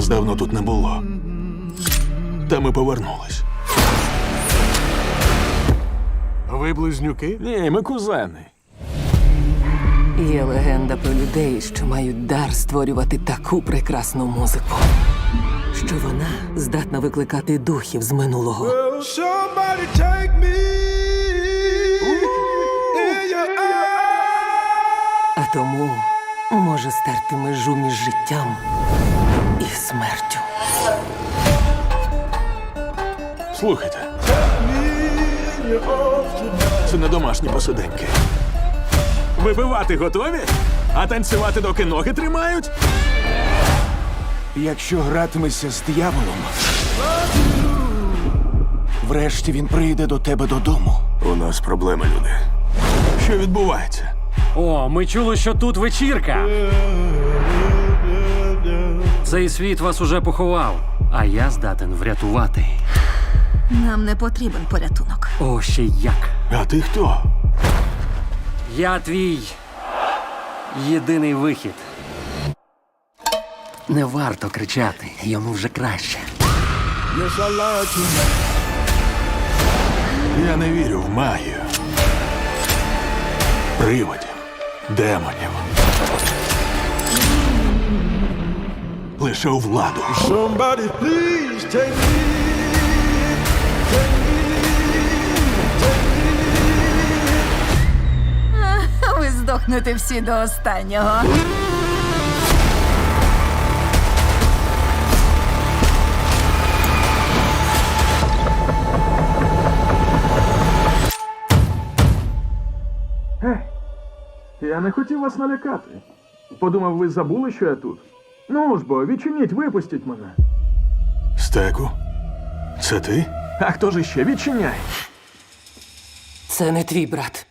Нас давно тут не було. Та ми повернулись. Ви близнюки? Ні, ми кузени. Є легенда про людей, що мають дар створювати таку прекрасну музику, що вона здатна викликати духів з минулого. Somebody take me in your А тому може стерти межу між життям смертю. Слухайте. Це не домашні посиденьки. Вибивати готові? А танцювати, доки ноги тримають? Якщо гратимешся з дияволом, врешті він прийде до тебе додому. У нас проблеми, люди. Що відбувається? О, ми чули, що тут вечірка. Цей світ вас уже поховав, а я здатен врятувати. Нам не потрібен порятунок. О, ще як. А ти хто? Я твій єдиний вихід. Не варто кричати, йому вже краще. Я не вірю в магію. Привидів, демонів. Лише у владу. Somebody please take me. Ви здохнете всі до останнього. Я не хотів вас налякати. Подумав, ви забули, що я тут. Ну ж бо, відчиніть, випустіть мене. Стеку? Це ти? А хто ж іще? Відчиняй. Це не твій брат.